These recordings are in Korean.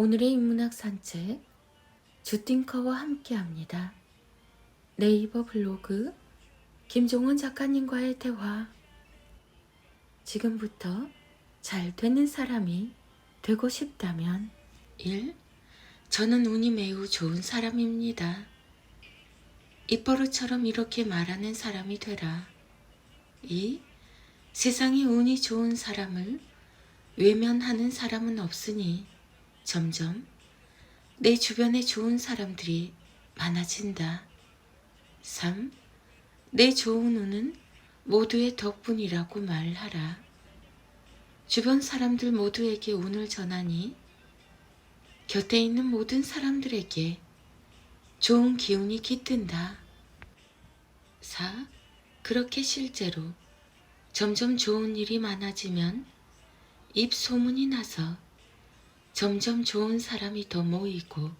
오늘의 인문학 산책 주띵커와 함께합니다. 네이버 블로그 김종원 작가님과의 대화 지금부터 잘 되는 사람이 되고 싶다면 1. 저는 운이 매우 좋은 사람입니다. 입버릇처럼 이렇게 말하는 사람이 되라. 2. 세상에 운이 좋은 사람을 외면하는 사람은 없으니 점점 내 주변에 좋은 사람들이 많아진다. 3. 내 좋은 운은 모두의 덕분이라고 말하라. 주변 사람들 모두에게 운을 전하니 곁에 있는 모든 사람들에게 좋은 기운이 깃든다. 4. 그렇게 실제로 점점 좋은 일이 많아지면 입 소문이 나서 점점 좋은 사람이 더 모이고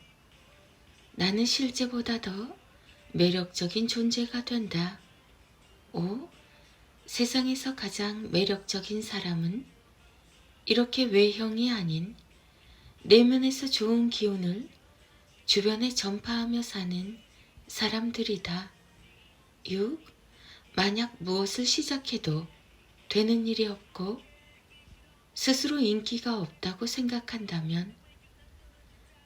나는 실제보다 더 매력적인 존재가 된다. 5. 세상에서 가장 매력적인 사람은 이렇게 외형이 아닌 내면에서 좋은 기운을 주변에 전파하며 사는 사람들이다. 6. 만약 무엇을 시작해도 되는 일이 없고 스스로 인기가 없다고 생각한다면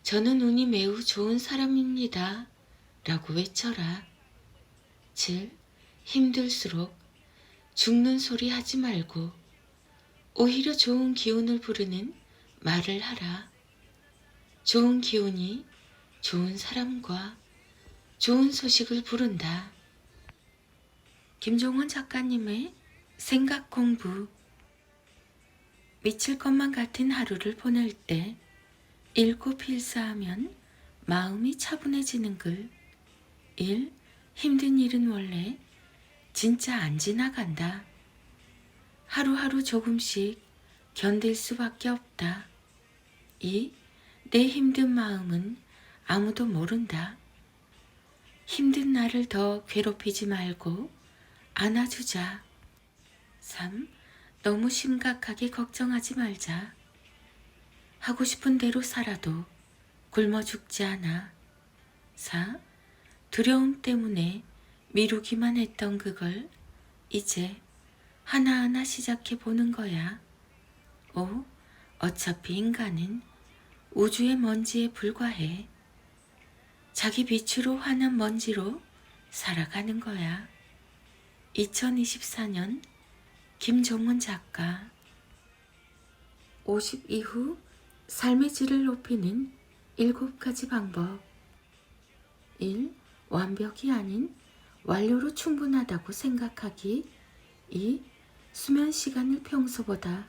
저는 운이 매우 좋은 사람입니다. 라고 외쳐라. 7. 힘들수록 죽는 소리 하지 말고 오히려 좋은 기운을 부르는 말을 하라. 좋은 기운이 좋은 사람과 좋은 소식을 부른다. 김종원 작가님의 생각 공부 미칠 것만 같은 하루를 보낼 때 읽고 필사하면 마음이 차분해지는 글 1. 힘든 일은 원래 진짜 안 지나간다. 하루하루 조금씩 견딜 수밖에 없다. 2. 내 힘든 마음은 아무도 모른다. 힘든 나를 더 괴롭히지 말고 안아주자. 3. 너무 심각하게 걱정하지 말자. 하고 싶은 대로 살아도 굶어 죽지 않아. 4. 두려움 때문에 미루기만 했던 그걸 이제 하나하나 시작해 보는 거야. 5. 어차피 인간은 우주의 먼지에 불과해. 자기 빛으로 환한 먼지로 살아가는 거야. 2024년 김종원 작가 50 이후 삶의 질을 높이는 7가지 방법 1. 완벽이 아닌 완료로 충분하다고 생각하기 2. 수면 시간을 평소보다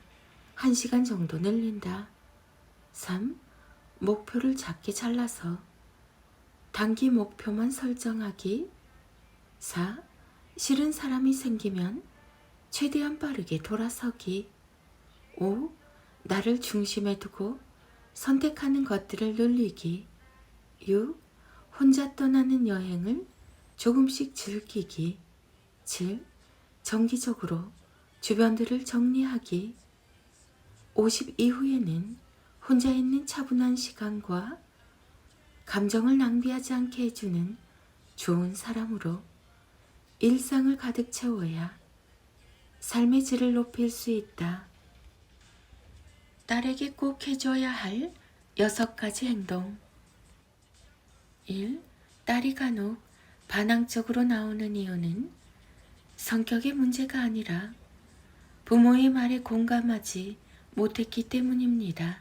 1시간 정도 늘린다 3. 목표를 작게 잘라서 단기 목표만 설정하기 4. 싫은 사람이 생기면 최대한 빠르게 돌아서기 5. 나를 중심에 두고 선택하는 것들을 늘리기 6. 혼자 떠나는 여행을 조금씩 즐기기 7. 정기적으로 주변들을 정리하기 50 이후에는 혼자 있는 차분한 시간과 감정을 낭비하지 않게 해주는 좋은 사람으로 일상을 가득 채워야 삶의 질을 높일 수 있다. 딸에게 꼭 해줘야 할 여섯 가지 행동. 1. 딸이 간혹 반항적으로 나오는 이유는 성격의 문제가 아니라 부모의 말에 공감하지 못했기 때문입니다.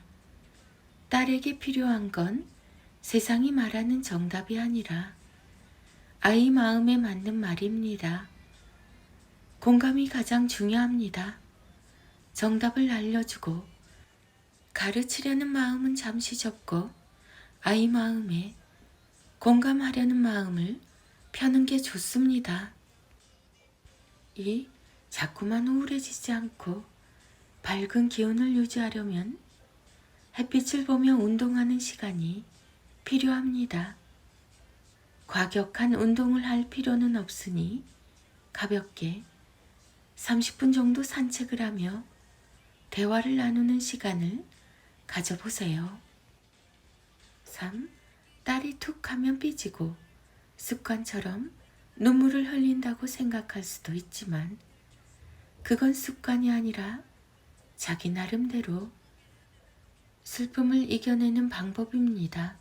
딸에게 필요한 건 세상이 말하는 정답이 아니라 아이 마음에 맞는 말입니다. 공감이 가장 중요합니다. 정답을 알려주고 가르치려는 마음은 잠시 접고 아이 마음에 공감하려는 마음을 펴는 게 좋습니다. 2. 자꾸만 우울해지지 않고 밝은 기운을 유지하려면 햇빛을 보며 운동하는 시간이 필요합니다. 과격한 운동을 할 필요는 없으니 가볍게 30분 정도 산책을 하며 대화를 나누는 시간을 가져보세요. 3. 딸이 툭 하면 삐지고 습관처럼 눈물을 흘린다고 생각할 수도 있지만 그건 습관이 아니라 자기 나름대로 슬픔을 이겨내는 방법입니다.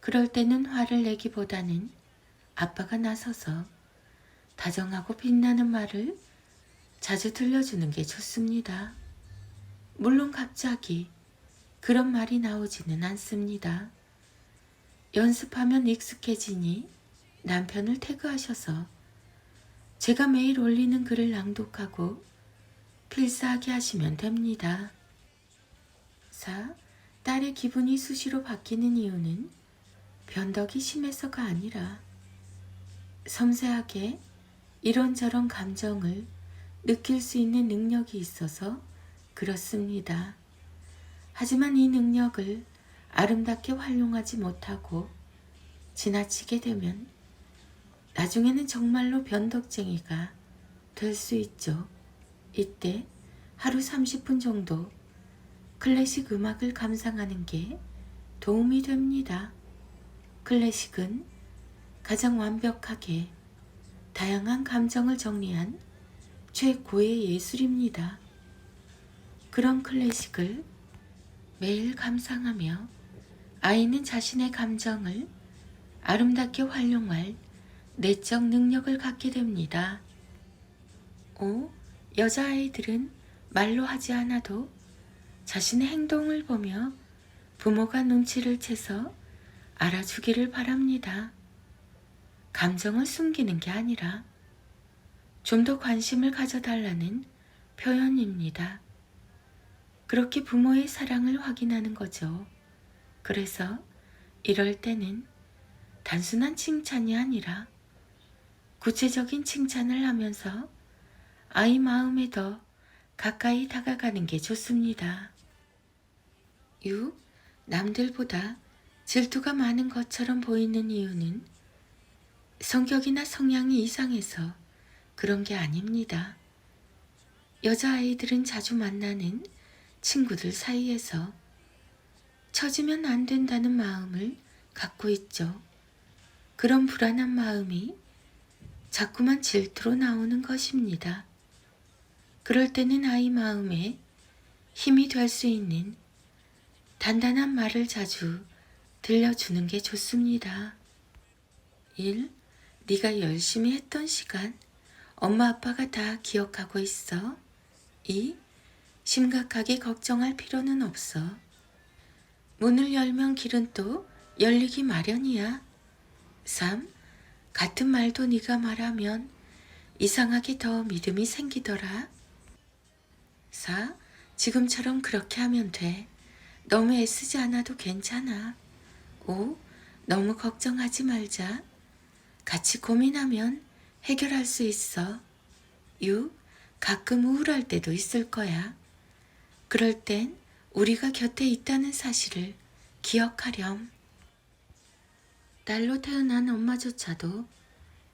그럴 때는 화를 내기보다는 아빠가 나서서 다정하고 빛나는 말을 자주 들려주는 게 좋습니다. 물론 갑자기 그런 말이 나오지는 않습니다. 연습하면 익숙해지니 남편을 태그하셔서 제가 매일 올리는 글을 낭독하고 필사하게 하시면 됩니다. 4. 딸의 기분이 수시로 바뀌는 이유는 변덕이 심해서가 아니라 섬세하게 이런저런 감정을 느낄 수 있는 능력이 있어서 그렇습니다. 하지만 이 능력을 아름답게 활용하지 못하고 지나치게 되면 나중에는 정말로 변덕쟁이가 될 수 있죠. 이때 하루 30분 정도 클래식 음악을 감상하는 게 도움이 됩니다. 클래식은 가장 완벽하게 다양한 감정을 정리한 최고의 예술입니다. 그런 클래식을 매일 감상하며 아이는 자신의 감정을 아름답게 활용할 내적 능력을 갖게 됩니다. 5. 여자아이들은 말로 하지 않아도 자신의 행동을 보며 부모가 눈치를 채서 알아주기를 바랍니다. 감정을 숨기는 게 아니라 좀 더 관심을 가져달라는 표현입니다. 그렇게 부모의 사랑을 확인하는 거죠. 그래서 이럴 때는 단순한 칭찬이 아니라 구체적인 칭찬을 하면서 아이 마음에 더 가까이 다가가는 게 좋습니다. 6. 남들보다 질투가 많은 것처럼 보이는 이유는 성격이나 성향이 이상해서 그런 게 아닙니다. 여자아이들은 자주 만나는 친구들 사이에서 처지면 안 된다는 마음을 갖고 있죠. 그런 불안한 마음이 자꾸만 질투로 나오는 것입니다. 그럴 때는 아이 마음에 힘이 될 수 있는 단단한 말을 자주 들려주는 게 좋습니다. 1. 네가 열심히 했던 시간 엄마 아빠가 다 기억하고 있어. 2. 심각하게 걱정할 필요는 없어. 문을 열면 길은 또 열리기 마련이야. 3. 같은 말도 네가 말하면 이상하게 더 믿음이 생기더라. 4. 지금처럼 그렇게 하면 돼. 너무 애쓰지 않아도 괜찮아. 5. 너무 걱정하지 말자. 같이 고민하면 해결할 수 있어. 6. 가끔 우울할 때도 있을 거야. 그럴 땐 우리가 곁에 있다는 사실을 기억하렴. 딸로 태어난 엄마조차도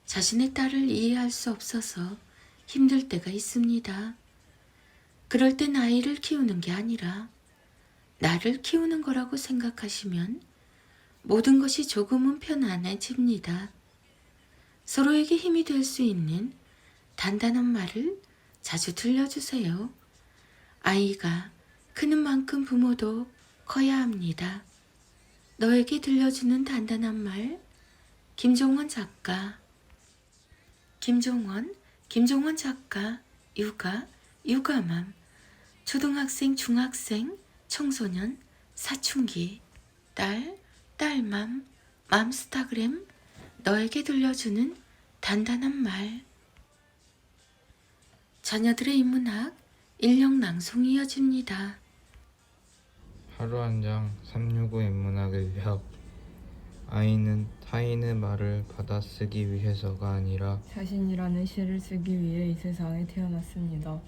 자신의 딸을 이해할 수 없어서 힘들 때가 있습니다. 그럴 땐 아이를 키우는 게 아니라 나를 키우는 거라고 생각하시면 모든 것이 조금은 편안해집니다. 서로에게 힘이 될 수 있는 단단한 말을 자주 들려주세요. 아이가 크는 만큼 부모도 커야 합니다. 너에게 들려주는 단단한 말, 김종원 작가. 김종원, 김종원 작가, 육아, 육아맘, 초등학생, 중학생, 청소년, 사춘기, 딸, 딸맘, 맘스타그램, 너에게 들려주는 단단한 말. 자녀들의 인문학, 인력 낭송이 이어집니다. 하루 한 장 365 인문학의 협 아이는 타인의 말을 받아쓰기 위해서가 아니라 자신이라는 시를 쓰기 위해 이 세상에 태어났습니다.